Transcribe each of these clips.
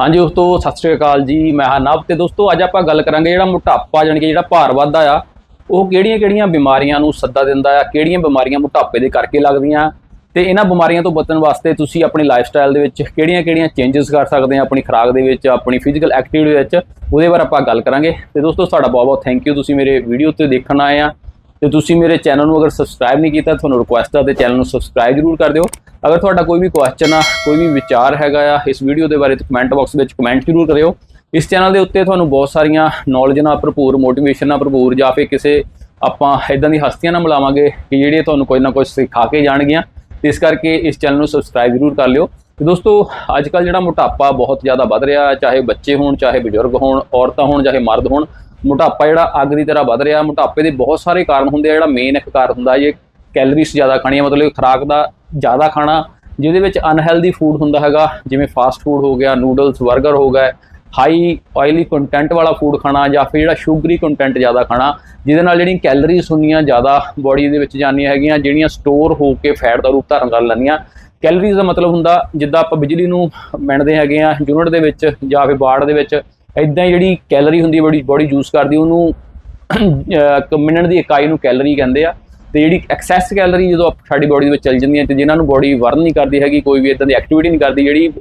ਹਾਂਜੀ ਦੋਸਤੋ ਸਤਿ ਸ਼੍ਰੀ ਅਕਾਲ ਜੀ। ਮੈਂ ਹਾਂ ਨਵ ਤੇ ਦੋਸਤੋ, ਅੱਜ ਆਪਾਂ ਗੱਲ ਕਰਾਂਗੇ ਜਿਹੜਾ ਮੋਟਾਪਾ ਜਾਣੀ ਕਿ ਜਿਹੜਾ ਭਾਰ ਵੱਧਦਾ ਆ, ਉਹ ਕਿਹੜੀਆਂ-ਕਿਹੜੀਆਂ ਬਿਮਾਰੀਆਂ ਨੂੰ ਸੱਦਾ ਦਿੰਦਾ ਆ, ਕਿਹੜੀਆਂ ਬਿਮਾਰੀਆਂ ਮੋਟਾਪੇ ਦੇ ਕਰਕੇ ਲੱਗਦੀਆਂ, ਤੇ ਇਹਨਾਂ ਬਿਮਾਰੀਆਂ ਤੋਂ ਬਚਣ ਵਾਸਤੇ ਤੁਸੀਂ ਆਪਣੀ ਲਾਈਫ ਸਟਾਈਲ ਦੇ ਵਿੱਚ ਕਿਹੜੀਆਂ-ਕਿਹੜੀਆਂ ਚੇਂਜਸ ਕਰ ਸਕਦੇ ਆ, ਆਪਣੀ ਖੁਰਾਕ ਦੇ ਵਿੱਚ, ਆਪਣੀ ਫਿਜ਼ੀਕਲ ਐਕਟੀਵਿਟੀ ਦੇ ਵਿੱਚ, ਉਹਦੇ ਬਾਰੇ ਆਪਾਂ ਗੱਲ ਕਰਾਂਗੇ। ਤੇ ਦੋਸਤੋ, ਤੁਹਾਡਾ ਬਹੁਤ-ਬਹੁਤ ਥੈਂਕ ਯੂ ਤੁਸੀਂ ਮੇਰੇ ਵੀਡੀਓ ਤੇ ਦੇਖਣ ਆਏ ਆ। ਤੇ ਤੁਸੀਂ ਮੇਰੇ ਚੈਨਲ ਨੂੰ ਅਗਰ ਸਬਸਕ੍ਰਾਈਬ ਨਹੀਂ ਕੀਤਾ, ਤੁਹਾਨੂੰ ਰਿਕੁਐਸਟ ਆ, ਤੇ ਚੈਨਲ ਨੂੰ ਸਬਸਕ੍ਰਾਈਬ ਜ਼ਰੂਰ ਕਰ ਦਿਓ। ਅਗਰ ਤੁਹਾਡਾ ਕੋਈ ਵੀ ਕੁਐਸਚਨ ਆ, ਕੋਈ ਵੀ ਵਿਚਾਰ ਹੈਗਾ ਆ, ਇਸ ਵੀਡੀਓ ਦੇ ਬਾਰੇ ਤਾਂ ਕਮੈਂਟ ਬਾਕਸ ਵਿੱਚ ਕਮੈਂਟ ਜ਼ਰੂਰ ਕਰਿਓ। ਇਸ ਚੈਨਲ ਦੇ ਉੱਤੇ ਤੁਹਾਨੂੰ ਬਹੁਤ ਸਾਰੀਆਂ ਨੌਲੇਜ ਨਾਲ ਭਰਪੂਰ ਮੋਟੀਵੇਸ਼ਨ ਨਾਲ ਭਰਪੂਰ ਜਾਂ ਫਿਰ ਕਿਸੇ ਆਪਾਂ ਇਦਾਂ ਦੀ ਹਸਤੀਆਂ ਨਾਲ ਮਿਲਾਵਾਂਗੇ ਕਿ ਜਿਹੜੀਆਂ ਤੁਹਾਨੂੰ ਕੁਝ ਨਾ ਕੁਝ ਸਿਖਾ ਕੇ ਜਾਣਗੀਆਂ। ਤੇ ਇਸ ਕਰਕੇ ਇਸ ਚੈਨਲ ਨੂੰ ਸਬਸਕ੍ਰਾਈਬ ਜ਼ਰੂਰ ਕਰ ਲਿਓ। ਤੇ ਦੋਸਤੋ, ਅੱਜ ਕੱਲ ਜਿਹੜਾ ਮੋਟਾਪਾ ਬਹੁਤ ਜ਼ਿਆਦਾ ਵੱਧ ਰਿਹਾ, ਚਾਹੇ ਬੱਚੇ ਹੋਣ, ਚਾਹੇ ਬਜ਼ੁਰਗ ਹੋਣ, ਔਰਤਾਂ ਹੋਣ, ਚਾਹੇ ਮਰਦ ਹੋਣ ਮੋਟਾਪਾ ਜਿਹੜਾ ਅੱਗ ਦੀ ਤਰ੍ਹਾਂ ਵੱਧ ਰਿਹਾ, ਮੋਟਾਪੇ ਦੇ ਬਹੁਤ ਸਾਰੇ ਕਾਰਨ ਹੁੰਦੇ ਆ, ਜਿਹੜਾ ਮੇਨ ਇੱਕ ਕਾਰਨ ਹੁੰਦਾ ਜੇ ਕੈਲਰੀਜ਼ ਜ਼ਿਆਦਾ ਖਾਣੀਆਂ, ਮਤਲਬ ਖੁਰਾਕ ਦਾ ਜ਼ਿਆਦਾ ਖਾਣਾ, ਜਿਹਦੇ ਵਿੱਚ ਅਨਹੈਲਦੀ ਫੂਡ ਹੁੰਦਾ ਹੈਗਾ, ਜਿਵੇਂ ਫਾਸਟ ਫੂਡ ਹੋ ਗਿਆ ਨੂਡਲਸ 버ਗਰ ਹੋ ਗਿਆ ਹਾਈ ਆਇਲੀ ਕੰਟੈਂਟ ਵਾਲਾ ਫੂਡ ਖਾਣਾ ਜਾਂ ਫਿਰ ਜਿਹੜਾ ਸ਼ੂਗਰੀ ਕੰਟੈਂਟ ਜ਼ਿਆਦਾ ਖਾਣਾ, ਜਿਹਦੇ ਨਾਲ ਜਿਹੜੀਆਂ ਕੈਲਰੀਜ਼ ਹੁੰਦੀਆਂ ਜ਼ਿਆਦਾ ਬੋਡੀ ਦੇ ਵਿੱਚ ਜਾਂਦੀਆਂ ਹੈਗੀਆਂ, ਜਿਹੜੀਆਂ ਸਟੋਰ ਹੋ ਕੇ ਫੈਟ ਦਾ ਰੂਪ ਧਾਰਨ ਕਰ ਲੈਂਦੀਆਂ। ਕੈਲਰੀਜ਼ ਦਾ ਮਤਲਬ ਹੁੰਦਾ ਜਿੱਦਾਂ ਆਪਾਂ ਬਿਜਲੀ ਨੂੰ ਮਿਣਦੇ ਹੈਗੇ ਆ ਯੂਨਿਟ ਦੇ ਵਿੱਚ ਜਾਂ ਫਿਰ ਬਾੜ ਦੇ ਵਿੱਚ ਇਦਾਂ ਹੀ ਜਿਹੜੀ ਕੈਲਰੀ ਹੁੰਦੀ ਬੜੀ ਬੋਡੀ ਯੂਜ਼ ਕਰਦੀ, ਉਹਨੂੰ, ਅਹ ਮਿੰਟ ਦੀ ਇਕਾਈ ਨੂੰ ਕੈਲਰੀ ਕਹਿੰਦੇ ਆ। ਤੇ ਜਿਹੜੀ ਐਕਸੈਸ ਕੈਲਰੀ ਜਦੋਂ ਆਪ- ਸਾਡੀ ਬੋਡੀ ਦੇ ਵਿੱਚ ਚੱਲ ਜਾਂਦੀਆਂ ਤੇ ਜਿਨ੍ਹਾਂ ਨੂੰ ਬੋਡੀ ਵਰਨ ਨਹੀਂ ਕਰਦੀ ਹੈਗੀ, ਕੋਈ ਵੀ ਇਦਾਂ ਦੀ ਐਕਟੀਵਿਟੀ ਨਹੀਂ ਕਰਦੀ ਜਿਹੜੀ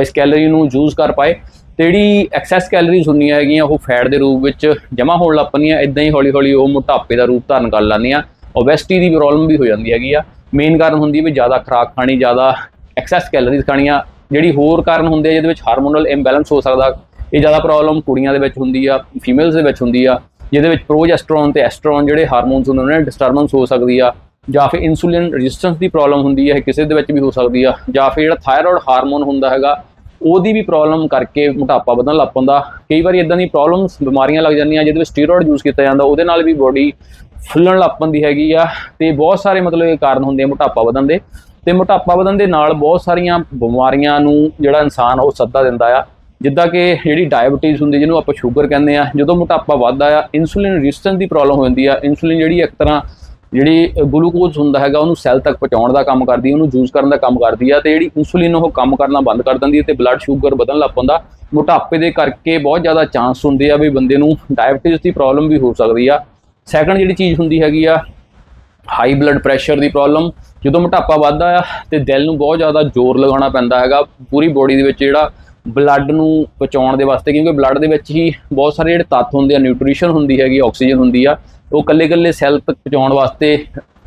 ਇਸ ਕੈਲਰੀ ਨੂੰ ਯੂਜ਼ ਕਰ ਪਾਏ, ਤੇ ਜਿਹੜੀ ਐਕਸੈਸ ਕੈਲਰੀਜ਼ ਹੁੰਦੀਆਂ ਹੈਗੀਆਂ, ਉਹ ਫੈਟ ਦੇ ਰੂਪ ਵਿੱਚ ਜਮ੍ਹਾਂ ਹੋਣ ਲੱਗ ਪੈਂਦੀਆਂ ਇਦਾਂ ਹੀ ਹੌਲੀ ਹੌਲੀ ਉਹ ਮੋਟਾਪੇ ਦਾ ਰੂਪ ਧਾਰਨ ਕਰ ਲੈਂਦੀਆਂ। ਓਬੈਸਿਟੀ ਦੀ ਪ੍ਰੋਬਲਮ ਵੀ ਹੋ ਜਾਂਦੀ ਹੈਗੀ ਆ। ਮੇਨ ਕਾਰਨ ਹੁੰਦੀ ਵੀ ਜ਼ਿਆਦਾ ਖੁਰਾਕ ਖਾਣੀ, ਜ਼ਿਆਦਾ ਐਕਸੈਸ ਕੈਲਰੀਜ਼ ਖਾਣੀਆਂ। ਜਿਹੜੀ ਹੋਰ ਕਾਰਨ ਹੁੰਦੇ ਆ, ਜਿਹਦੇ ਵਿੱਚ ਹਾਰਮੋਨਲ ਇੰਬੈਲੈਂਸ ਹੋ ਸਕਦਾ ਇਹ ਜ਼ਿਆਦਾ ਪ੍ਰੋਬਲਮ ਕੁੜੀਆਂ ਦੇ ਵਿੱਚ ਹੁੰਦੀ ਆ ਫੀਮੇਲਸ ਦੇ ਵਿੱਚ ਹੁੰਦੀ ਆ, ਜਿਹਦੇ ਵਿੱਚ ਪ੍ਰੋਜੈਸਟਰੋਨ ਤੇ ਐਸਟਰੋਨ ਜਿਹੜੇ ਹਾਰਮੋਨਸ ਹੁੰਦੇ ਨੇ ਡਿਸਟਰਬੈਂਸ ਹੋ ਸਕਦੀ ਆ, ਜਾਂ ਫਿਰ ਇਨਸੂਲਿਨ ਰੈਜ਼ਿਸਟੈਂਸ ਦੀ ਪ੍ਰੋਬਲਮ ਹੁੰਦੀ ਹੈ ਇਹ ਕਿਸੇ ਦੇ ਵਿੱਚ ਵੀ ਹੋ ਸਕਦੀ ਆ, ਜਾਂ ਫਿਰ ਜਿਹੜਾ ਥਾਇਰੋਇਡ ਹਾਰਮੋਨ ਹੁੰਦਾ ਹੈਗਾ, ਉਹਦੀ ਵੀ ਪ੍ਰੋਬਲਮ ਕਰਕੇ ਮੋਟਾਪਾ ਵਧਣ ਲੱਗ ਪੈਂਦਾ। ਕਈ ਵਾਰੀ ਇਦਾਂ ਦੀ ਪ੍ਰੋਬਲਮਸ ਬਿਮਾਰੀਆਂ ਲੱਗ ਜਾਂਦੀਆਂ, ਜਿਹਦੇ ਵਿੱਚ ਸਟੀਰੋਇਡ ਯੂਜ਼ ਕੀਤਾ ਜਾਂਦਾ, ਉਹਦੇ ਨਾਲ ਵੀ ਬੋਡੀ ਫੁੱਲਣ ਲੱਗ ਪੈਂਦੀ ਹੈਗੀ ਆ, ਤੇ ਬਹੁਤ ਸਾਰੇ ਮਤਲਬ ਇਹ ਕਾਰਨ ਹੁੰਦੇ ਆ ਮੋਟਾਪਾ ਵਧਣ ਦੇ, ਤੇ ਮੋਟਾਪਾ ਵਧਣ ਦੇ ਨਾਲ ਬਹੁਤ ਸਾਰੀਆਂ ਬਿਮਾਰੀਆਂ ਨੂੰ ਜਿਹੜਾ ਇਨਸਾਨ ਉਹ ਸੱਦਾ ਦਿੰਦਾ ਆ। ਜਿੱਦਾਂ ਕਿ ਜਿਹੜੀ ਡਾਇਬੀਟੀਜ਼ ਹੁੰਦੀ, ਜਿਹਨੂੰ ਆਪਾਂ ਸ਼ੂਗਰ ਕਹਿੰਦੇ ਆ ਜਦੋਂ ਮੋਟਾਪਾ ਵੱਧਦਾ ਆ ਇਨਸੂਲਿਨ ਰੈਜ਼ਿਸਟੈਂਸ ਦੀ ਪ੍ਰੋਬਲਮ ਹੋ ਜਾਂਦੀ ਆ। ਇਨਸੂਲਿਨ ਜਿਹੜੀ ਇੱਕ ਤਰ੍ਹਾਂ ਜਿਹੜੀ ਗਲੂਕੋਜ਼ ਹੁੰਦਾ ਹੈਗਾ, ਉਹਨੂੰ ਸੈੱਲ ਤੱਕ ਪਹੁੰਚਾਉਣ ਦਾ ਕੰਮ ਕਰਦੀ ਹੈ ਉਹਨੂੰ ਯੂਜ਼ ਕਰਨ ਦਾ ਕੰਮ ਕਰਦੀ ਆ, ਤੇ ਜਿਹੜੀ ਇਨਸੂਲਿਨ ਉਹ ਕੰਮ ਕਰਨਾ ਬੰਦ ਕਰ ਦਿੰਦੀ ਹੈ ਤੇ ਬਲੱਡ ਸ਼ੂਗਰ ਵਧਣ ਲੱਗ ਪੈਂਦਾ। ਮੋਟਾਪੇ ਦੇ ਕਰਕੇ ਬਹੁਤ ਜ਼ਿਆਦਾ ਚਾਂਸ ਹੁੰਦੇ ਆ ਵੀ ਬੰਦੇ ਨੂੰ ਡਾਇਬੀਟੀਜ਼ ਦੀ ਪ੍ਰੋਬਲਮ ਵੀ ਹੋ ਸਕਦੀ ਆ। ਸੈਕੰਡ ਜਿਹੜੀ ਚੀਜ਼ ਹੁੰਦੀ ਹੈਗੀ ਆ ਹਾਈ ਬਲੱਡ ਪ੍ਰੈਸ਼ਰ ਦੀ ਪ੍ਰੋਬਲਮ ਜਦੋਂ ਮੋਟਾਪਾ ਵੱਧਦਾ ਆ, ਤੇ ਦਿਲ ਨੂੰ ਬਹੁਤ ਜ਼ਿਆਦਾ ਜ਼ੋਰ ਲਗਾਉਣਾ ਪੈਂਦਾ ਹੈਗਾ। ਪੂਰੀ ਬੋਡੀ ਦੇ ਵਿੱਚ ਜਿਹੜਾ ਬਲੱਡ ਨੂੰ ਪਹੁੰਚਾਉਣ ਦੇ ਵਾਸਤੇ, ਕਿਉਂਕਿ ਬਲੱਡ ਦੇ ਵਿੱਚ ਹੀ ਬਹੁਤ ਸਾਰੇ ਜਿਹੜੇ ਤੱਤ ਹੁੰਦੇ ਆ ਨਿਊਟ੍ਰੀਸ਼ਨ ਹੁੰਦੀ ਹੈਗੀ ਆਕਸੀਜਨ ਹੁੰਦੀ ਆ, ਉਹ ਕੱਲੇ-ਕੱਲੇ ਸੈੱਲ ਤੱਕ ਪਹੁੰਚਾਉਣ ਵਾਸਤੇ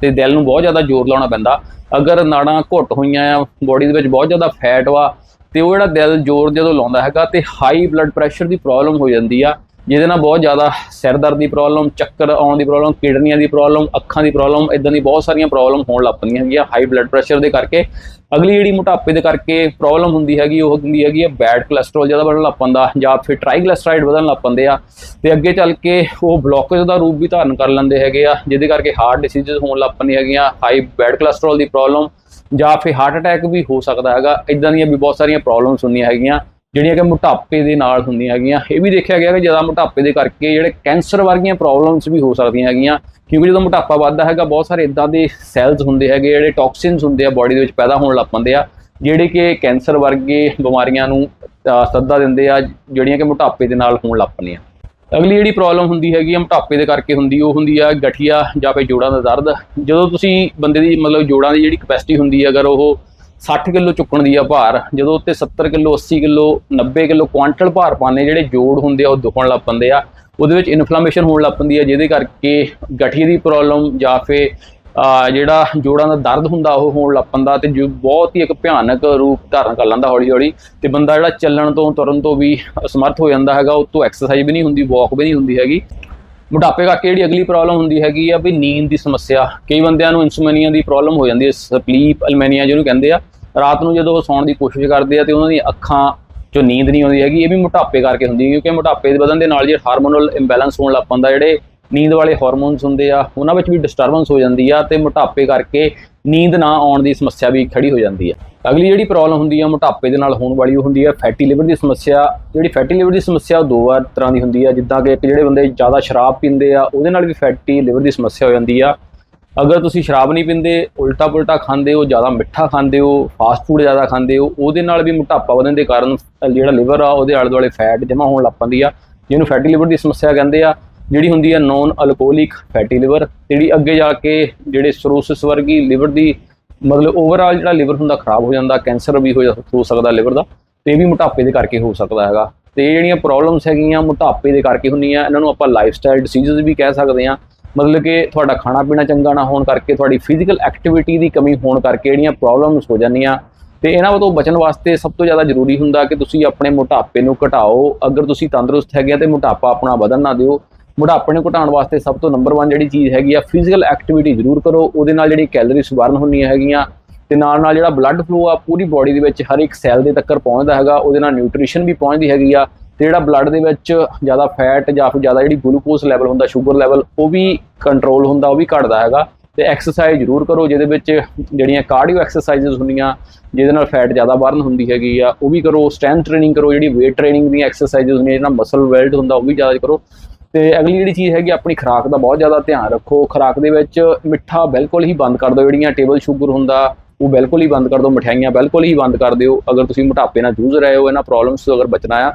ਤੇ ਦਿਲ ਨੂੰ ਬਹੁਤ ਜ਼ਿਆਦਾ ਜ਼ੋਰ ਲਾਉਣਾ ਪੈਂਦਾ। ਅਗਰ ਨਾੜਾਂ ਘੁੱਟ ਹੋਈਆਂ ਆ ਬੋਡੀ ਦੇ ਵਿੱਚ ਬਹੁਤ ਜ਼ਿਆਦਾ ਫੈਟ ਵਾ, ਤੇ ਉਹ ਜਿਹੜਾ ਦਿਲ ਜ਼ੋਰ ਜਦੋਂ ਲਾਉਂਦਾ ਹੈਗਾ ਤੇ ਹਾਈ ਬਲੱਡ ਪ੍ਰੈਸ਼ਰ ਦੀ ਪ੍ਰੋਬਲਮ ਹੋ ਜਾਂਦੀ ਆ ਜਿਹਦੇ ਨਾਲ ਬਹੁਤ ਜ਼ਿਆਦਾ ਸਿਰ ਦਰਦ ਦੀ ਪ੍ਰੋਬਲਮ ਚੱਕਰ ਆਉਣ ਦੀ ਪ੍ਰੋਬਲਮ ਕਿਡਨੀਆਂ ਦੀ ਪ੍ਰੋਬਲਮ ਅੱਖਾਂ ਦੀ ਪ੍ਰੋਬਲਮ ਇਦਾਂ ਦੀ ਬਹੁਤ ਸਾਰੀਆਂ ਪ੍ਰੋਬਲਮ ਹੋਣ ਲੱਗ ਪੈਂਦੀਆਂ ਹੈਗੀਆਂ ਹਾਈ ਬਲੱਡ ਪ੍ਰੈਸ਼ਰ ਦੇ ਕਰਕੇ। ਅਗਲੀ ਜਿਹੜੀ ਮੋਟਾਪੇ ਦੇ ਕਰਕੇ ਪ੍ਰੋਬਲਮ ਹੁੰਦੀ ਹੈਗੀ, ਉਹ ਹੁੰਦੀ ਹੈਗੀ ਹੈ ਬੈਡ ਕੋਲੇਸਟ੍ਰੋਲ ਜ਼ਿਆਦਾ ਵਧਣ ਲੱਗ ਪੈਂਦਾ, ਜਾਂ ਫਿਰ ਟ੍ਰਾਈਗਲਿਸਰਾਈਡ ਵਧਣ ਲੱਗ ਪੈਂਦੇ ਆ। ਤੇ ਅੱਗੇ ਚੱਲ ਕੇ ਉਹ ਬਲੌਕੇਜ ਦਾ ਰੂਪ ਵੀ ਧਾਰਨ ਕਰ ਲੈਂਦੇ ਹੈਗੇ ਆ, ਜਿਹਦੇ ਕਰਕੇ ਹਾਰਟ ਡਿਸੀਜ਼ਸ ਹੋਣ ਲੱਗ ਪੈਂਦੀਆਂ ਹੈਗੀਆਂ ਹਾਈ ਬੈਡ ਕੋਲੇਸਟ੍ਰੋਲ ਦੀ ਪ੍ਰੋਬਲਮ ਜਾਂ ਫਿਰ ਹਾਰਟ ਅਟੈਕ ਵੀ ਹੋ ਸਕਦਾ ਹੈਗਾ ਇਦਾਂ ਦੀਆਂ ਵੀ ਬਹੁਤ ਸਾਰੀਆਂ ਪ੍ਰੋਬਲਮਸ ਹੁੰਦੀਆਂ ਹੈਗੀਆਂ। ਜਿਹੜੀਆਂ ਕਿ ਮੋਟਾਪੇ ਦੇ ਨਾਲ ਹੁੰਦੀਆਂ ਹੈਗੀਆਂ, ਇਹ ਵੀ ਦੇਖਿਆ ਗਿਆ ਕਿ ਜ਼ਿਆਦਾ ਮੋਟਾਪੇ ਦੇ ਕਰਕੇ ਜਿਹੜੇ ਕੈਂਸਰ ਵਰਗੀਆਂ ਪ੍ਰੋਬਲਮਸ ਵੀ ਹੋ ਸਕਦੀਆਂ ਹੈਗੀਆਂ, ਕਿਉਂਕਿ ਜਦੋਂ ਮੋਟਾਪਾ ਵੱਧਦਾ ਹੈਗਾ, ਬਹੁਤ ਸਾਰੇ ਇਦਾਂ ਦੇ ਸੈਲਸ ਹੁੰਦੇ ਹੈਗੇ ਜਿਹੜੇ ਟੌਕਸਿਨਸ ਹੁੰਦੇ ਆ ਬਾਡੀ ਦੇ ਵਿੱਚ ਪੈਦਾ ਹੋਣ ਲੱਗ ਪੈਂਦੇ ਆ, ਜਿਹੜੇ ਕਿ ਕੈਂਸਰ ਵਰਗੇ ਬਿਮਾਰੀਆਂ ਨੂੰ ਸੱਦਾ ਦਿੰਦੇ ਆ, ਜਿਹੜੀਆਂ ਕਿ ਮੋਟਾਪੇ ਦੇ ਨਾਲ ਹੋਣ ਲੱਗ ਪੈਂਦੀਆਂ ਅਗਲੀ ਜਿਹੜੀ ਪ੍ਰੋਬਲਮ ਹੁੰਦੀ ਹੈਗੀ ਆ, ਮੋਟਾਪੇ ਦੇ ਕਰਕੇ ਹੁੰਦੀ, ਉਹ ਹੁੰਦੀ ਆ ਗਠੀਆ ਜਾਂ ਫਿਰ ਜੋੜਾਂ ਦਾ ਦਰਦ। ਜਦੋਂ ਤੁਸੀਂ ਬੰਦੇ ਦੀ ਮਤਲਬ ਜੋੜਾਂ ਦੀ ਜਿਹੜੀ ਕਪੈਸਿਟੀ ਹੁੰਦੀ ਹੈ ਅਗਰ ਉਹ 60 ਕਿਲੋ ਚੁੱਕਣ ਦੀ ਆ ਭਾਰ, ਜਦੋਂ ਉੱਤੇ 70 ਕਿਲੋ 80 ਕਿਲੋ 90 ਕਿਲੋ ਕੁਆਂਟਲ ਭਾਰ ਪਾਣੇ ਜਿਹੜੇ ਜੋੜ ਹੁੰਦੇ ਆ, ਉਹ ਦੁਖਣ ਲੱਗ ਪੈਂਦੇ ਆ। ਉਹਦੇ ਵਿੱਚ ਇਨਫਲੇਮੇਸ਼ਨ ਹੋਣ ਲੱਗ ਪੈਂਦੀ ਆ, ਜਿਹਦੇ ਕਰਕੇ ਗਠੀਏ ਦੀ ਪ੍ਰੋਬਲਮ ਜਾਂ ਫਿਰ ਜਿਹੜਾ ਜੋੜਾਂ ਦਾ ਦਰਦ ਹੁੰਦਾ, ਉਹ ਹੋਣ ਲੱਗ ਪੈਂਦਾ ਤੇ ਜੋ ਬਹੁਤ ਹੀ ਇੱਕ ਭਿਆਨਕ ਰੂਪ ਧਾਰਨ ਕਰ ਲੈਂਦਾ ਹੌਲੀ ਹੌਲੀ ਤੇ ਬੰਦਾ ਜਿਹੜਾ ਚੱਲਣ ਤੋਂ, ਤੁਰਨ ਤੋਂ ਵੀ ਅਸਮਰਥ ਹੋ ਜਾਂਦਾ ਹੈਗਾ, ਉਹ ਤੋਂ ਐਕਸਰਸਾਈਜ਼ ਵੀ ਨਹੀਂ ਹੁੰਦੀ ਵਾਕ ਵੀ ਨਹੀਂ ਹੁੰਦੀ ਹੈਗੀ। ਮੋਟਾਪੇ ਕਰਕੇ ਜਿਹੜੀ ਅਗਲੀ ਪ੍ਰੋਬਲਮ ਹੁੰਦੀ ਹੈਗੀ ਆ ਵੀ ਨੀਂਦ ਦੀ ਸਮੱਸਿਆ। ਕਈ ਬੰਦਿਆਂ ਨੂੰ ਇਨਸੋਮਨੀਆ ਦੀ ਪ੍ਰੋਬਲਮ ਹੋ ਜਾਂਦੀ ਹੈ ਸਲੀਪ ਅਲਮੈਨੀਆ ਜਿਹਨੂੰ ਕਹਿੰਦੇ ਆ। ਰਾਤ ਨੂੰ ਜਦੋਂ ਉਹ ਸੌਣ ਦੀ ਕੋਸ਼ਿਸ਼ ਕਰਦੇ ਆ ਤੇ ਉਹਨਾਂ ਦੀਆਂ ਅੱਖਾਂ ਜੋ ਨੀਂਦ ਨਹੀਂ ਆਉਂਦੀ ਹੈਗੀ, ਇਹ ਵੀ ਮੋਟਾਪੇ ਕਰਕੇ ਹੁੰਦੀ ਹੈ, ਕਿਉਂਕਿ ਮੋਟਾਪੇ ਦੇ ਵਧਣ ਦੇ ਨਾਲ ਜਿਹੜਾ ਹਾਰਮੋਨਲ ਇੰਬੈਲੈਂਸ ਹੋਣ ਲੱਗ ਪੈਂਦਾ, ਜਿਹੜੇ ਨੀਂਦ ਵਾਲੇ ਹਾਰਮੋਨਸ ਹੁੰਦੇ ਆ, ਉਹਨਾਂ ਵਿੱਚ ਵੀ ਡਿਸਟਰਬੈਂਸ ਹੋ ਜਾਂਦੀ ਆ ਤੇ ਮੋਟਾਪੇ ਕਰਕੇ ਨੀਂਦ ਨਾ ਆਉਣ ਦੀ ਸਮੱਸਿਆ ਵੀ ਖੜੀ ਹੋ ਜਾਂਦੀ ਆ। ਅਗਲੀ ਜਿਹੜੀ ਪ੍ਰੋਬਲਮ ਹੁੰਦੀ ਆ, ਮੋਟਾਪੇ ਦੇ ਨਾਲ ਹੋਣ ਵਾਲੀ ਉਹ ਹੁੰਦੀ ਆ ਫੈਟੀ ਲਿਵਰ ਦੀ ਸਮੱਸਿਆ। ਜਿਹੜੀ ਫੈਟੀ ਲਿਵਰ ਦੀ ਸਮੱਸਿਆ ਉਹ ਦੋ ਵਾਰ ਤਰ੍ਹਾਂ ਦੀ ਹੁੰਦੀ ਆ, ਜਿੱਦਾਂ ਕਿ ਇੱਕ ਜਿਹੜੇ ਬੰਦੇ ਜ਼ਿਆਦਾ ਸ਼ਰਾਬ ਪੀਂਦੇ ਆ, ਉਹਦੇ ਨਾਲ ਵੀ ਫੈਟੀ ਲਿਵਰ ਦੀ ਸਮੱਸਿਆ ਹੋ ਜਾਂਦੀ ਆ। ਅਗਰ ਤੁਸੀਂ ਸ਼ਰਾਬ ਨਹੀਂ ਪੀਂਦੇ ਉਲਟਾ ਪੁਲਟਾ ਖਾਂਦੇ ਹੋ, ਜ਼ਿਆਦਾ ਮਿੱਠਾ ਖਾਂਦੇ ਹੋ ਫਾਸਟ ਫੂਡ ਜ਼ਿਆਦਾ ਖਾਂਦੇ ਹੋ, ਉਹਦੇ ਨਾਲ ਵੀ ਮੋਟਾਪਾ ਵਧਣ ਦੇ ਕਾਰਨ ਜਿਹੜਾ ਲਿਵਰ ਆ, ਉਹਦੇ ਆਲੇ ਦੁਆਲੇ ਫੈਟ ਜਮ੍ਹਾਂ ਹੋਣ ਲੱਗ ਪੈਂਦੀ ਆ। ਜਿਹਨੂੰ ਫੈਟੀ ਲਿਵਰ ਦੀ ਸਮੱਸਿਆ ਕਹਿੰਦੇ ਆ, ਜਿਹੜੀ ਹੁੰਦੀ ਆ ਨੌਨ ਅਲਕੋਹਲਿਕ ਫੈਟੀ ਲਿਵਰ ਜਿਹੜੀ ਅੱਗੇ ਜਾ ਕੇ ਜਿਹੜੇ ਸਰੋਸਿਸ ਵਰਗੀ ਲਿਵਰ ਦੀ ਮਤਲਬ ਓਵਰਆਲ ਜਿਹੜਾ ਲਿਵਰ ਹੁੰਦਾ ਖਰਾਬ ਹੋ ਜਾਂਦਾ ਕੈਂਸਰ ਵੀ ਹੋ ਜਾ- ਹੋ ਸਕਦਾ ਲਿਵਰ ਦਾ, ਤੇ ਇਹ ਵੀ ਮੋਟਾਪੇ ਦੇ ਕਰਕੇ ਹੋ ਸਕਦਾ ਹੈਗਾ। ਤੇ ਜਿਹੜੀਆਂ ਪ੍ਰੋਬਲਮਸ ਹੈਗੀਆਂ, ਮੋਟਾਪੇ ਦੇ ਕਰਕੇ ਹੁੰਦੀਆਂ, ਇਹਨਾਂ ਨੂੰ ਆਪਾਂ ਲਾਈਫ ਸਟਾਈਲ ਡਿਸੀਜ਼ਸ ਵੀ ਕਹਿ ਸਕਦੇ ਹਾਂ। ਮਤਲਬ ਕਿ ਤੁਹਾਡਾ ਖਾਣਾ ਪੀਣਾ ਚੰਗਾ ਨਾ ਹੋਣ ਕਰਕੇ, ਤੁਹਾਡੀ ਫਿਜ਼ੀਕਲ ਐਕਟੀਵਿਟੀ ਦੀ ਕਮੀ ਹੋਣ ਕਰਕੇ ਜਿਹੜੀਆਂ ਪ੍ਰੋਬਲਮਸ ਹੋ ਜਾਂਦੀਆਂ, ਤੇ ਇਹਨਾਂ ਤੋਂ ਬਚਣ ਵਾਸਤੇ ਸਭ ਤੋਂ ਜ਼ਿਆਦਾ ਜ਼ਰੂਰੀ ਹੁੰਦਾ ਕਿ ਤੁਸੀਂ ਆਪਣੇ ਮੋਟਾਪੇ ਨੂੰ ਘਟਾਓ। ਅਗਰ ਤੁਸੀਂ ਤੰਦਰੁਸਤ ਹੈਗੇ ਆ ਤੇ ਮੋਟਾਪਾ ਆਪਣਾ ਵਧਣ ਨਾ ਦਿਓ। ਮੋਟਾਪੇ ਨੂੰ ਘਟਾਉਣ ਵਾਸਤੇ ਸਭ ਤੋਂ ਨੰਬਰ 1 ਜਿਹੜੀ ਚੀਜ਼ ਹੈਗੀ ਆ ਫਿਜ਼ੀਕਲ ਐਕਟੀਵਿਟੀ ਜ਼ਰੂਰ ਕਰੋ। ਉਹਦੇ ਨਾਲ ਜਿਹੜੀ ਕੈਲਰੀਜ਼ ਬਰਨ ਹੁੰਦੀਆਂ ਹੈਗੀਆਂ, ਤੇ ਨਾਲ ਨਾਲ ਜਿਹੜਾ ਬਲੱਡ ਫਲੋ ਆ, ਪੂਰੀ ਬਾਡੀ ਦੇ ਵਿੱਚ ਹਰ ਇੱਕ ਸੈੱਲ ਦੇ ਤੱਕ ਪਹੁੰਚਦਾ ਹੈਗਾ। ਉਹਦੇ ਨਾਲ ਨਿਊਟ੍ਰੀਸ਼ਨ ਵੀ ਪਹੁੰਚਦੀ ਹੈਗੀ ਆ। ਤੇ ਜਿਹੜਾ ਬਲੱਡ ਦੇ ਵਿੱਚ ਜ਼ਿਆਦਾ ਫੈਟ ਜਾਂ ਫਿਰ ਜ਼ਿਆਦਾ ਜਿਹੜੀ ਗਲੂਕੋਜ਼ ਲੈਵਲ ਹੁੰਦਾ ਸ਼ੂਗਰ ਲੈਵਲ ਉਹ ਵੀ ਕੰਟਰੋਲ ਹੁੰਦਾ, ਉਹ ਵੀ ਘਟਦਾ ਹੈਗਾ। ਤੇ ਐਕਸਰਸਾਈਜ਼ ਜ਼ਰੂਰ ਕਰੋ, ਜਿਹਦੇ ਵਿੱਚ ਜਿਹੜੀਆਂ ਕਾਰਡੀਓ ਐਕਸਰਸਾਈਜ਼ਸ ਹੁੰਦੀਆਂ, ਜਿਹਦੇ ਨਾਲ ਫੈਟ ਜ਼ਿਆਦਾ ਬਰਨ ਹੁੰਦੀ ਹੈਗੀ ਆ, ਉਹ ਵੀ ਕਰੋ। ਸਟਰੈਂਥ ਟ੍ਰੇਨਿੰਗ ਕਰੋ, ਜਿਹੜੀ weight ਟ੍ਰੇਨਿੰਗ ਦੀਆਂ ਐਕਸਰਸਾਈਜ਼ਸ ਹੁੰਦੀਆਂ ਜਿਹੜਾ ਮਸਲ ਬਿਲਡ ਹੁੰਦਾ, ਉਹ ਵੀ ਜ਼ਿਆਦਾ ਕਰੋ। ਤੇ ਅਗਲੀ ਜਿਹੜੀ ਚੀਜ਼ ਹੈਗੀ, ਆਪਣੀ ਖੁਰਾਕ ਦਾ ਬਹੁਤ ਜ਼ਿਆਦਾ ਧਿਆਨ ਰੱਖੋ। ਖੁਰਾਕ ਦੇ ਵਿੱਚ ਮਿੱਠਾ ਬਿਲਕੁਲ ਹੀ ਬੰਦ ਕਰ ਦਿਓ, ਜਿਹੜੀਆਂ ਟੇਬਲ ਸ਼ੂਗਰ ਹੁੰਦਾ, ਉਹ ਬਿਲਕੁਲ ਹੀ ਬੰਦ ਕਰ ਦਿਓ। ਮਠਿਆਈਆਂ ਬਿਲਕੁਲ ਹੀ ਬੰਦ ਕਰ ਦਿਓ। ਅਗਰ ਤੁਸੀਂ ਮੋਟਾਪੇ ਨਾਲ ਜੂਝ ਰਹੇ ਹੋ, ਇਹਨਾਂ ਪ੍ਰੋਬਲਮਸ ਤੋਂ ਅਗਰ ਬਚਣਾ ਆ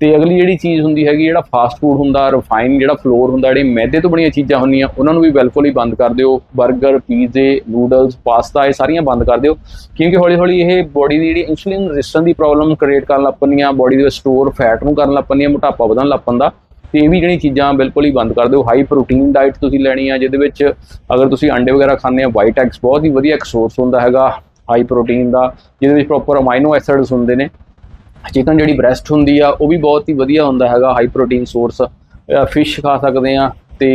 ਤੇ ਅਗਲੀ ਜਿਹੜੀ ਚੀਜ਼ ਹੁੰਦੀ ਹੈਗੀ, ਜਿਹੜਾ ਫਾਸਟ ਫੂਡ ਹੁੰਦਾ ਰਿਫਾਈਨ ਜਿਹੜਾ ਫਲੋਰ ਹੁੰਦਾ, ਜਿਹੜੇ ਮੈਦੇ ਤੋਂ ਬਣੀਆਂ ਚੀਜ਼ਾਂ ਹੁੰਦੀਆਂ, ਉਹਨਾਂ ਨੂੰ ਵੀ ਬਿਲਕੁਲ ਹੀ ਬੰਦ ਕਰ ਦਿਓ। 버ਗਰ ਪੀਜ਼ੇ ਨੂਡਲਸ ਪਾਸਤਾ ਇਹ ਸਾਰੀਆਂ ਬੰਦ ਕਰ ਦਿਓ। ਕਿਉਂਕਿ ਹੌਲੀ ਹੌਲੀ ਇਹ ਬੋਡੀ ਦੀ ਜਿਹੜੀ ਇਨਸੂਲਿਨ ਰੈਜ਼ਿਸਟੈਂਸ ਦੀ ਪ੍ਰੋਬਲਮ ਕ੍ਰੀਏਟ ਕਰਨ ਲੱਗ ਪੈਂਦੀਆਂ ਬੋਡੀ ਦੇ ਵਿੱਚ ਸਟੋਰ ਫੈਟ ਨੂੰ ਕਰਨ ਲੱਗ ਪੈਂਦੀਆਂ, ਮੋਟਾਪਾ ਵਧਣ ਲੱਗ ਪੈਂਦਾ, ਤੇ ਇਹ ਵੀ ਜਿਹੜੀਆਂ ਚੀਜ਼ਾਂ ਬਿਲਕੁਲ ਹੀ ਬੰਦ ਕਰ ਦਿਓ। ਹਾਈ ਪ੍ਰੋਟੀਨ ਡਾਈਟ ਤੁਸੀਂ ਲੈਣੀ ਆ, ਜਿਹਦੇ ਵਿੱਚ ਅਗਰ ਤੁਸੀਂ ਅੰਡੇ ਵਗੈਰਾ ਖਾਂਦੇ ਆ ਵਾਈਟ ਐਗਸ ਬਹੁਤ ਹੀ ਵਧੀਆ ਇੱਕ ਸੋਰਸ ਹੁੰਦਾ ਹੈਗਾ ਹਾਈ ਪ੍ਰੋਟੀਨ ਦਾ, ਜਿਹਦੇ ਵਿੱਚ ਪ੍ਰੋਪਰ ਅਮਾਈਨੋ ਐਸਿਡਸ ਹੁੰਦੇ ਨੇ। ਚਿਕਨ ਜਿਹੜੀ ਬ੍ਰੈਸਟ ਹੁੰਦੀ ਆ, ਉਹ ਵੀ ਬਹੁਤ ਹੀ ਵਧੀਆ ਹੁੰਦਾ ਹੈਗਾ ਹਾਈ ਪ੍ਰੋਟੀਨ ਸੋਰਸ ਫਿਸ਼ ਖਾ ਸਕਦੇ ਆ, ਤੇ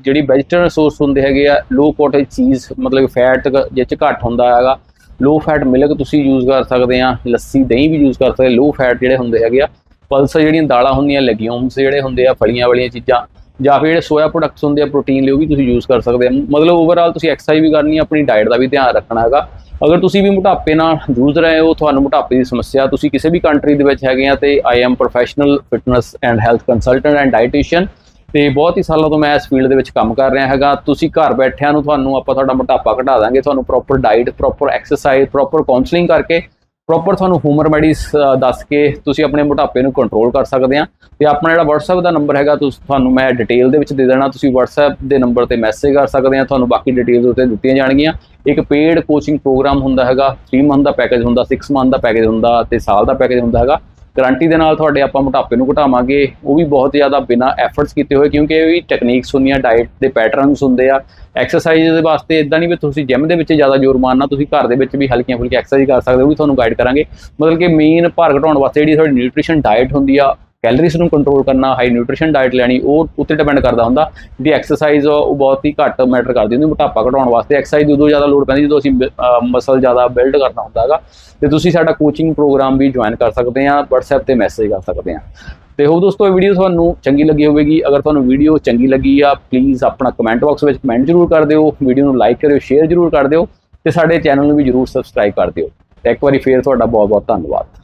ਜਿਹੜੀ ਵੈਜੀਟੇਬਲ ਸੋਰਸ ਹੁੰਦੇ ਹੈਗੇ ਆ ਲੋ ਕੋਟੇਜ ਚੀਜ਼ ਮਤਲਬ ਫੈਟ ਜਿੱਚ ਚ ਘੱਟ ਹੁੰਦਾ ਹੈਗਾ। ਲੋ ਫੈਟ ਮਿਲਕ ਤੁਸੀਂ ਯੂਜ਼ ਕਰ ਸਕਦੇ ਆ, ਲੱਸੀ, ਦਹੀਂ ਵੀ ਯੂਜ਼ ਕਰ ਸਕਦੇ ਲੋ ਫੈਟ ਜਿਹੜੇ ਹੁੰਦੇ ਹੈਗੇ ਆ ਪਲਸ ਜਿਹੜੀਆਂ ਦਾਲਾਂ ਹੁੰਦੀਆਂ ਲੈਗਿਊਮਸ ਜਿਹੜੇ ਹੁੰਦੇ ਆ, ਫਲੀਆਂ ਵਾਲੀਆਂ ਚੀਜ਼ਾਂ, ਜਾਂ ਫਿਰ ਜਿਹੜੇ ਸੋਇਆ ਪ੍ਰੋਡਕਟਸ ਹੁੰਦੇ ਆ ਪ੍ਰੋਟੀਨ ਲਈ ਉਹ ਵੀ ਤੁਸੀਂ ਯੂਜ਼ ਕਰ ਸਕਦੇ ਆ। ਮਤਲਬ ਓਵਰਆਲ ਤੁਸੀਂ ਐਕਸਰਸਾਈਜ਼ ਵੀ ਕਰਨੀ ਆ, ਆਪਣੀ ਡਾਈਟ ਦਾ ਵੀ ਧਿਆਨ ਰੱਖਣਾ ਹੈਗਾ। ਅਗਰ ਤੁਸੀਂ ਵੀ ਮੋਟਾਪੇ ਨਾਲ ਜੂਝ ਰਹੇ ਹੋ, ਤੁਹਾਨੂੰ ਮੋਟਾਪੇ ਦੀ ਸਮੱਸਿਆ, ਤੁਸੀਂ ਕਿਸੇ ਵੀ ਕੰਟਰੀ ਦੇ ਵਿੱਚ ਹੈਗੇ ਆ ਤੇ I am professional fitness and health consultant and dietitian ਤੇ ਬਹੁਤ ਹੀ ਸਾਲਾਂ ਤੋਂ ਮੈਂ ਇਸ ਫੀਲਡ ਦੇ ਵਿੱਚ ਕੰਮ ਕਰ ਰਿਹਾ ਹੈਗਾ। ਤੁਸੀਂ ਘਰ ਬੈਠਿਆਂ ਨੂੰ ਤੁਹਾਨੂੰ ਆਪਾਂ ਤੁਹਾਡਾ ਮੋਟਾਪਾ ਘਟਾ ਦਾਂਗੇ। ਤੁਹਾਨੂੰ proper diet proper exercise proper counselling ਕਰਕੇ ਪ੍ਰੋਪਰ ਤੁਹਾਨੂੰ ਹੋਮ ਰੈਮੇਡੀਜ਼ ਦੱਸ ਕੇ ਤੁਸੀਂ ਆਪਣੇ ਮੋਟਾਪੇ ਨੂੰ ਕੰਟਰੋਲ ਕਰ ਸਕਦੇ ਆ। ਤੇ ਆਪਣਾ ਜਿਹੜਾ WhatsApp ਦਾ ਨੰਬਰ ਹੈਗਾ ਤੁਹਾਨੂੰ ਮੈਂ ਡਿਟੇਲ ਦੇ ਵਿੱਚ ਦੇ ਦੇਣਾ। ਤੁਸੀਂ WhatsApp ਦੇ ਨੰਬਰ ਤੇ ਮੈਸੇਜ ਕਰ ਸਕਦੇ ਆ। ਤੁਹਾਨੂੰ ਬਾਕੀ ਡਿਟੇਲਸ ਉੱਤੇ ਦਿੱਤੀਆਂ ਜਾਣਗੀਆਂ। ਇੱਕ ਪੇਡ ਕੋਚਿੰਗ ਪ੍ਰੋਗਰਾਮ ਹੁੰਦਾ ਹੈਗਾ। 3 ਮੰਥ ਦਾ ਪੈਕੇਜ ਹੁੰਦਾ 6 ਮੰਥ ਦਾ ਪੈਕੇਜ ਹੁੰਦਾ ਤੇ ਸਾਲ ਦਾ ਪੈਕੇਜ ਹੁੰਦਾ ਹੈਗਾ। ਗਰੰਟੀ ਦੇ ਨਾਲ ਤੁਹਾਡੇ ਆਪਾਂ ਮੋਟਾਪੇ ਨੂੰ ਘਟਾਵਾਂਗੇ। ਉਹ ਵੀ ਬਹੁਤ ਜ਼ਿਆਦਾ ਬਿਨਾ ਐਫਰਟਸ ਕੀਤੇ ਹੋਏ, ਕਿਉਂਕਿ ਇਹ ਵੀ ਟੈਕਨੀਕਸ ਹੁੰਦੀਆਂ ਡਾਈਟ ਦੇ ਪੈਟਰਨਸ ਹੁੰਦੇ ਆ। ਐਕਸਰਸਾਈਜ਼ ਦੇ ਵਾਸਤੇ ਇਦਾਂ ਨਹੀਂ ਵੀ ਤੁਸੀਂ ਜਿਮ ਦੇ ਵਿੱਚ ਜ਼ਿਆਦਾ ਜ਼ੋਰ ਮਾਰਨਾ, ਤੁਸੀਂ ਘਰ ਦੇ ਵਿੱਚ ਵੀ ਹਲਕੀਆਂ ਫੁਲਕੀਆਂ ਐਕਸਰਸਾਈਜ਼ ਕਰ ਸਕਦੇ ਹੋ ਵੀ ਤੁਹਾਨੂੰ ਗਾਈਡ ਕਰਾਂਗੇ। ਮਤਲਬ ਕਿ ਮੇਨ ਭਾਰ ਘਟਾਉਣ ਵਾਸਤੇ ਜਿਹੜੀ ਤੁਹਾਡੀ ਨਿਊਟ੍ਰੀਸ਼ਨ ਡਾਈਟ ਹੁੰਦੀ ਆ ਕੈਲਰੀਜ਼ ਨੂੰ ਕੰਟਰੋਲ ਕਰਨਾ ਹਾਈ ਨਿਊਟ੍ਰੀਸ਼ਨ ਡਾਈਟ ਲੈਣੀ, ਉਹ ਉੱਤੇ ਡਿਪੈਂਡ ਕਰਦਾ ਹੁੰਦਾ। ਜਿਹੜੀ ਐਕਸਰਸਾਈਜ਼ ਉਹ ਬਹੁਤ ਹੀ ਘੱਟ ਮੈਟਰ ਕਰਦੀ ਹੁੰਦੀ, ਮੋਟਾਪਾ ਘਟਾਉਣ ਵਾਸਤੇ। ਐਕਸਰਸਾਈਜ਼ ਉਦੋਂ ਜ਼ਿਆਦਾ ਲੋੜ ਪੈਂਦੀ ਜਦੋਂ ਅਸੀਂ ਮਸਲ ਜ਼ਿਆਦਾ ਬਿਲਡ ਕਰਨਾ ਹੁੰਦਾ ਹੈਗਾ। ਤੇ ਤੁਸੀਂ ਸਾਡਾ ਕੋਚਿੰਗ ਪ੍ਰੋਗਰਾਮ ਵੀ ਜੁਆਇਨ ਕਰ ਸਕਦੇ ਆ, WhatsApp ਤੇ ਮੈਸੇਜ ਕਰ ਸਕਦੇ ਆ। ਤੇ ਹੋ ਦੋਸਤੋ, ਇਹ ਵੀਡੀਓ ਤੁਹਾਨੂੰ ਚੰਗੀ ਲੱਗੀ ਹੋਵੇਗੀ। ਅਗਰ ਤੁਹਾਨੂੰ ਵੀਡੀਓ ਚੰਗੀ ਲੱਗੀ ਆ ਪਲੀਜ਼ ਆਪਣਾ ਕਮੈਂਟ ਬਾਕਸ ਵਿੱਚ ਕਮੈਂਟ ਜ਼ਰੂਰ ਕਰ ਦਿਓ। ਵੀਡੀਓ ਨੂੰ ਲਾਈਕ ਕਰਿਓ ਸ਼ੇਅਰ ਜ਼ਰੂਰ ਕਰ ਦਿਓ। ਤੇ ਸਾਡੇ ਚੈਨਲ ਨੂੰ ਵੀ ਜ਼ਰੂਰ ਸਬਸਕ੍ਰਾਈਬ ਕਰ ਦਿਓ। ਤੇ ਇੱਕ ਵਾਰੀ ਫੇਰ ਤੁਹਾਡਾ ਬਹੁਤ ਬਹੁਤ ਧੰਨਵਾਦ।